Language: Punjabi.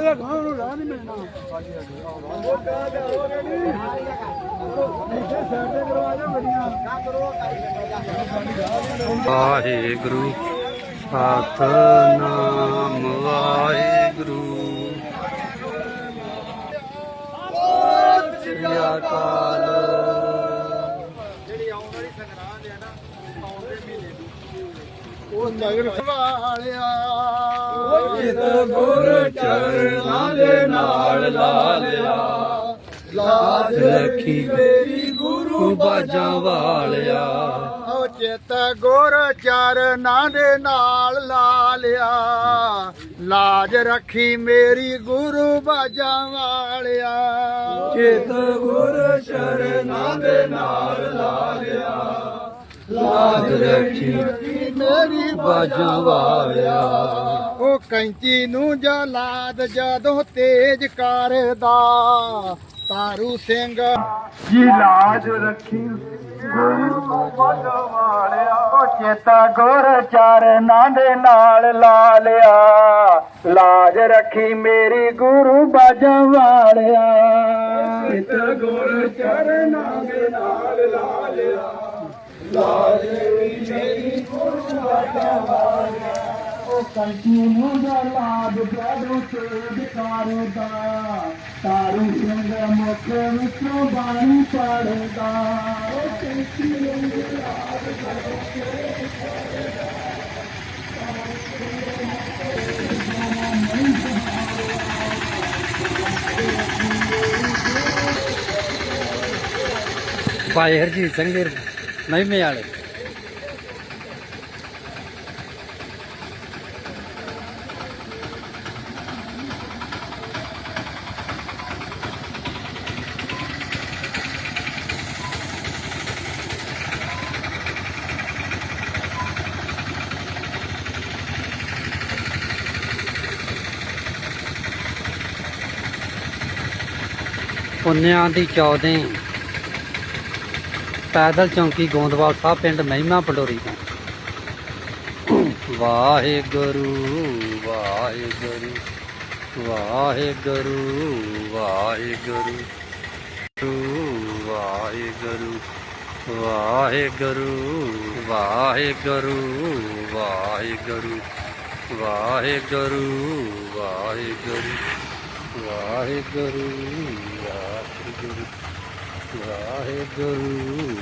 ਉਹਦਾ ਗਾਂ ਨੂੰ ਨਾਮ ਨਹੀਂ ਮਿਲਣਾ ਵਾਹਿਗੁਰੂ, ਸਤਨਾਮ ਵਾਹਿਗੁਰੂ। ਜਿਹੜੀ ਆਉਣ ਵਾਲੀ ਸੰਗਰਾਂਦ ਹੈ ਨਾ ਆਉਣ ਦੇ ਮਹੀਨੇ ਦੀ ਉਹ ਨਗਰ ਵਾਲਿਆ ਜਿਤ ਗੁਰ ਚਰਨਾਂ ਦੇ ਨਾਲ ਲਾ ਲਿਆ ਲਾਜ ਰੱਖੀ ਮੇਰੀ ਗੁਰੂ ਬਾਜਾਂ ਵਾਲਿਆ ਉਹ ਚਿਤ ਗੁਰ ਚਰਨਾਂ ਦੇ ਨਾਲ ਲਾ ਲਿਆ ਲਾਜ ਰੱਖੀ ਮੇਰੀ ਗੁਰੂ ਬਾਜਾਂ ਵਾਲਿਆ ਚਿਤ ਗੁਰ ਚਰਨਾਂ ਦੇ ਨਾਲ ਲਾ ਲਿਆ ਲਾਜ ਰੱਖੀ ਮੇਰੀ ਬਾਜਾਂ ਵਾਲਿਆ। ਉਹ ਕੈਂਚੀ ਨੂੰ ਜਲਾਦ ਜਦੋਂ ਤੇਜ ਕਰਦਾ। ਤਾਰੂ ਸਿੰਘ ਜੀ ਲਾਜ ਰੱਖੀ ਗੁਰੂ ਵਾਲਿਆ। ਉਹ ਚੇਤਾ ਗੁਰ ਚਰਨਾਂ ਦੇ ਨਾਲ ਲਾ ਲਿਆ। ਲਾਜ ਰੱਖੀ ਮੇਰੀ ਗੁਰੂ ਬਾਜਾਂ ਵਾਲਿਆ। ਚੇਤਾ ਗੁਰ ਚਰਨਾਂ ਦੇ ਨਾਲ ਲਾ ਲਿਆ। ਲਾਜਰੀ ਮੇਰੀ ਕੁਝ ਵਟਵਾਇਆ ਉਹ ਕੰਟੂ ਨੂੰ ਦਾ ਲਾਭ ਪ੍ਰਭੂ ਤੇ ਵਿਕਾਰੇ ਦਾ ਤਾਰੂ ਸਿੰਘ ਮੁਖ ਵਿੱਚੋਂ ਬਾਣੀ ਪੜਦਾ ਉਹ ਕੰਟੂ ਨੂੰ ਦਾ ਲਾਭ ਪ੍ਰਭੂ ਤੇ ਵਿਕਾਰੇ ਦਾ ਤਾਰੂ ਸਿੰਘ ਮੁਖ ਵਿੱਚੋਂ ਬਾਣੀ ਪੜਦਾ ਭਾਈ ਹਰਜੀਤ ਸਿੰਘ ਦੇ மகிமையாளர் पुण्यादि चौधरी ਪੈਦਲ ਚੌਂਕੀ ਗੋਂਦਵਾਲ ਸਾਹਿਬ ਪਿੰਡ ਮਹਿਮਾ ਪੰਡੋਰੀ ਤੋਂ ਵਾਹਿਗੁਰੂ ਵਾਹਿਗੁਰੂ ਵਾਹਿਗੁਰੂ ਵਾਹਿਗੁਰੂ ਵਾਹਿਗੁਰੂ ਵਾਹਿਗੁਰੂ ਵਾਹਿਗੁਰੂ ਵਾਹਿਗੁਰੂ ਵਾਹਿਗੁਰੂ ਵਾਹਿਗੁਰੂ ਵਾਹਿਗੁਰੂ ਵਾਹਿਗੁਰੂ ਵਾਹਿਗੁਰੂ